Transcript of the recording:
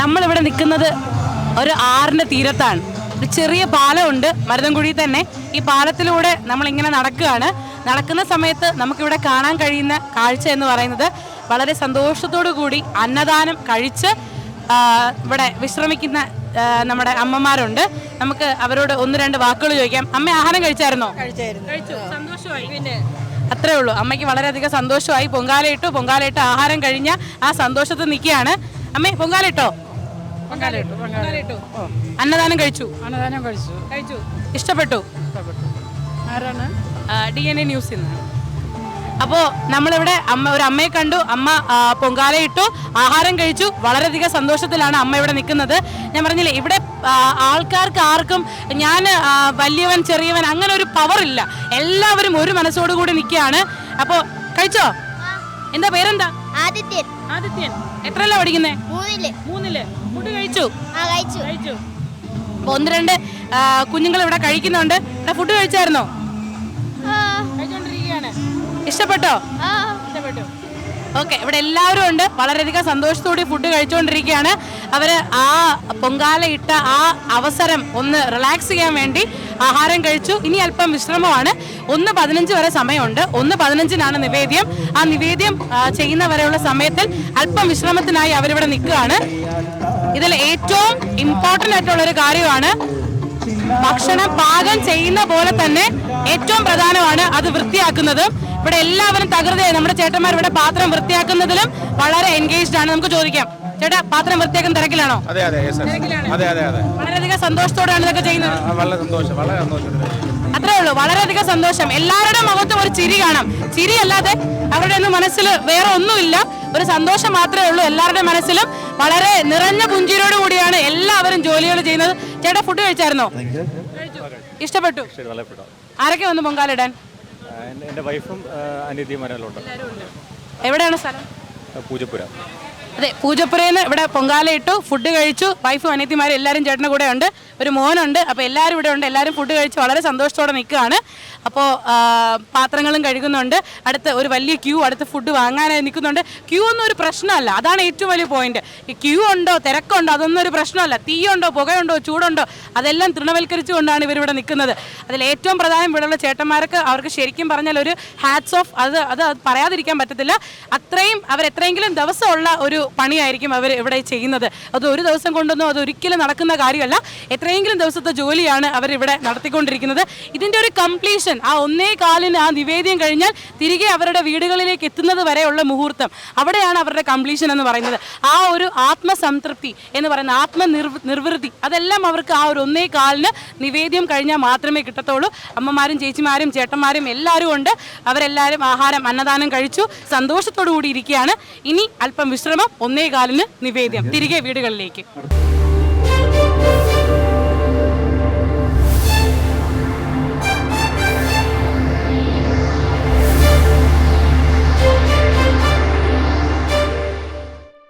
നമ്മളിവിടെ നിൽക്കുന്നത് ഒരു ആറിന്റെ തീരത്താണ്. ഒരു ചെറിയ പാലമുണ്ട്. മരുതൻകുഴി തന്നെ ഈ പാലത്തിലൂടെ നമ്മളിങ്ങനെ നടക്കുകയാണ്. നടക്കുന്ന സമയത്ത് നമുക്കിവിടെ കാണാൻ കഴിയുന്ന കാഴ്ച എന്ന് പറയുന്നത് വളരെ സന്തോഷത്തോടു കൂടി അന്നദാനം കഴിച്ച് ഇവിടെ വിശ്രമിക്കുന്ന നമ്മുടെ അമ്മമാരുണ്ട്. നമുക്ക് അവരോട് ഒന്ന് രണ്ട് വാക്കുകൾ ചോദിക്കാം. അമ്മ ആഹാരം കഴിച്ചായിരുന്നോ? കഴിച്ചായിരുന്നു. കഴിച്ചു. സന്തോഷമായി. പിന്നെ അത്രേ ഉള്ളൂ. അമ്മയ്ക്ക് വളരെയധികം സന്തോഷമായി. പൊങ്കാലയിട്ടു പൊങ്കാലയിട്ട് ആഹാരം കഴിഞ്ഞ ആ സന്തോഷത്തിൽ നിൽക്കുകയാണ്. അമ്മേ പൊങ്കാലയിട്ടോ പൊങ്കാലയിട്ടു പൊങ്കാലയിട്ടു. അന്നദാനം കഴിച്ചു? അന്നദാനം കഴിച്ചു. കഴിച്ചു. ഇഷ്ടപ്പെട്ടു? ഇഷ്ടപ്പെട്ടു. ആരാണ്? ഡി എൻ എ ന്യൂസിൽ നിന്ന് അപ്പോൾ നമ്മളിവിടെ അമ്മ ഒരു അമ്മയെ കണ്ടു. അമ്മ പൊങ്കാല പൊങ്കാലയിട്ടു ആഹാരം കഴിച്ചു. വളരെയധികം സന്തോഷത്തിലാണ് അമ്മ ഇവിടെ നിൽക്കുന്നത്. ഞാൻ പറഞ്ഞില്ലേ ഇവിടെ ആൾക്കാർക്ക് ആർക്കും ഞാൻ വലിയവൻ ചെറിയവൻ അങ്ങനെ ഒരു പവർ ഇല്ല. എല്ലാവരും ഒരു മനസ്സോടുകൂടി നിൽക്കുകയാണ്. അപ്പോൾ കഴിച്ചോ? എന്താ പേരെന്താ? ആദിത്യൻ. ആദിത്യൻ. എത്രയല്ല പഠിക്കുന്നേ? മൂന്നിൽ. മൂന്നിൽ. ഫുഡ് കഴിച്ചു? ആ കഴിച്ചു. കഴിച്ചു. അപ്പൊ ഒന്ന് രണ്ട് കുഞ്ഞുങ്ങൾ ഇവിടെ കഴിക്കുന്നുണ്ട്. ഇവിടെ ഫുഡ് കഴിച്ചായിരുന്നോ? കഴിച്ചോണ്ടിരിക്കുകയാണ്. ഇഷ്ടപ്പെട്ടോ? ഇഷ്ടപ്പെട്ടു. ഓക്കെ ഇവിടെ എല്ലാവരും ഉണ്ട്. വളരെയധികം സന്തോഷത്തോടെ ഫുഡ് കഴിച്ചുകൊണ്ടിരിക്കുകയാണ് അവർ ആ പൊങ്കാല ഇട്ട ആ അവസരം ഒന്ന് റിലാക്സ് ചെയ്യാൻ വേണ്ടി ആഹാരം കഴിച്ചു. ഇനി അല്പം വിശ്രമമാണ്. ഒന്ന് പതിനഞ്ച് വരെ സമയമുണ്ട്. ഒന്ന് പതിനഞ്ചിനാണ് നിവേദ്യം. ആ നിവേദ്യം ചെയ്യുന്നവരെയുള്ള ചെയ്യുന്ന വരെയുള്ള സമയത്തിൽ അല്പം വിശ്രമത്തിനായി അവരിവിടെ നിൽക്കുകയാണ്. ഇതിൽ ഏറ്റവും ഇമ്പോർട്ടന്റ് ആയിട്ടുള്ള ഒരു കാര്യമാണ് ഭക്ഷണം പാകം ചെയ്യുന്ന പോലെ തന്നെ ഏറ്റവും പ്രധാനമാണ് അത് വൃത്തിയാക്കുന്നത്. ഇവിടെ എല്ലാവരും തകൃതയായി നമ്മുടെ ചേട്ടന്മാർ ഇവിടെ പാത്രം വൃത്തിയാക്കുന്നതിലും വളരെ എൻഗേജ്ഡ് ആണ്. നമുക്ക് ചോദിക്കാം. ചേട്ടാ പാത്രം വൃത്തിയാക്കുന്ന തിരക്കിലാണോ? അതെ അതെ. അതെ അതെ അതെ. വളരെയധികം സന്തോഷത്തോടെയാണ് ഇതൊക്കെ ചെയ്യുന്നത്. വളരെ സന്തോഷം വളരെ സന്തോഷം. അത്രേ ഉള്ളൂ വളരെയധികം സന്തോഷം. എല്ലാവരുടെ മുഖത്തും ഒരു ചിരി കാണാം. ചിരി അല്ലാതെ അവരുടെ ഒന്നും മനസ്സിൽ വേറെ ഒന്നുമില്ല. ഒരു സന്തോഷം മാത്രമേ ഉള്ളൂ എല്ലാവരുടെ മനസ്സിലും. വളരെ നിറഞ്ഞ പുഞ്ചിരിയോട് കൂടിയാണ് എല്ലാവരും ജോലികൾ ചെയ്യുന്നത്. ചേട്ടാ ഫുഡ് കഴിച്ചായിരുന്നോ? ഇഷ്ടപ്പെട്ടു? ആരൊക്കെ വന്നു പൊങ്കാലിടാൻ എന്റെ വൈഫും എവിടെയാണ് സ്ഥലം? പൂജപ്പുര. അതെ പൂജപ്പുരയിൽ ഇവിടെ പൊങ്കാലയിട്ടു ഫുഡ് കഴിച്ചു. വൈഫും അനിയത്തിമാരും എല്ലാവരും ചേട്ടന്റെ കൂടെ ഉണ്ട് ഒരു മോനുണ്ട്. അപ്പോൾ എല്ലാവരും ഇവിടെ ഉണ്ട്. എല്ലാവരും ഫുഡ് കഴിച്ച് വളരെ സന്തോഷത്തോടെ നിൽക്കുകയാണ്. അപ്പോൾ പാത്രങ്ങളും കഴുകുന്നുണ്ട്. അടുത്ത് ഒരു വലിയ ക്യൂ അടുത്ത് ഫുഡ് വാങ്ങാനായി നിൽക്കുന്നുണ്ട്. ക്യൂ ഒന്നും ഒരു പ്രശ്നമല്ല. അതാണ് ഏറ്റവും വലിയ പോയിന്റ് ഈ ക്യൂ ഉണ്ടോ തിരക്കുണ്ടോ അതൊന്നും ഒരു പ്രശ്നമല്ല. തീയുണ്ടോ പുകയുണ്ടോ ചൂടുണ്ടോ അതെല്ലാം തൃണവൽക്കരിച്ചുകൊണ്ടാണ് ഇവരിവിടെ നിൽക്കുന്നത്. അതിൽ ഏറ്റവും പ്രധാനം ഇവിടെയുള്ള ചേട്ടന്മാർക്ക് അവർക്ക് ശരിക്കും പറഞ്ഞാൽ ഒരു ഹാറ്റ്സ് ഓഫ് അത് അത് പറയാതിരിക്കാൻ പറ്റത്തില്ല. അത്രയും അവർ എത്രയെങ്കിലും ദിവസമുള്ള ഒരു പണിയായിരിക്കും അവർ ഇവിടെ ചെയ്യുന്നത്. അത് ഒരു ദിവസം കൊണ്ടൊന്നും അത് ഒരിക്കലും നടക്കുന്ന കാര്യമല്ല. എത്രയെങ്കിലും ദിവസത്തെ ജോലിയാണ് അവരിവിടെ നടത്തിക്കൊണ്ടിരിക്കുന്നത്. ഇതിന്റെ ഒരു കംപ്ലീഷൻ ആ ഒന്നേ കാലിന് ആ നിവേദ്യം കഴിഞ്ഞാൽ തിരികെ അവരുടെ വീടുകളിലേക്ക് എത്തുന്നത് വരെയുള്ള മുഹൂർത്തം. അവിടെയാണ് അവരുടെ കംപ്ലീഷൻ എന്ന് പറയുന്നത്. ആ ഒരു ആത്മസംതൃപ്തി എന്ന് പറയുന്ന ആത്മനിർവൃതി അതെല്ലാം അവർക്ക് ആ ഒരു ഒന്നേ കാലിന് നിവേദ്യം കഴിഞ്ഞാൽ മാത്രമേ കിട്ടത്തുള്ളൂ. അമ്മമാരും ചേച്ചിമാരും ചേട്ടന്മാരും എല്ലാവരും ഉണ്ട്. അവരെല്ലാവരും ആഹാരം അന്നദാനം കഴിച്ചു. സന്തോഷത്തോടു കൂടി ഇരിക്കുകയാണ്. ഇനി അല്പം വിശ്രമം ഒന്നേ കാലിന് നിവേദ്യം. തിരികെ വീടുകളിലേക്ക്.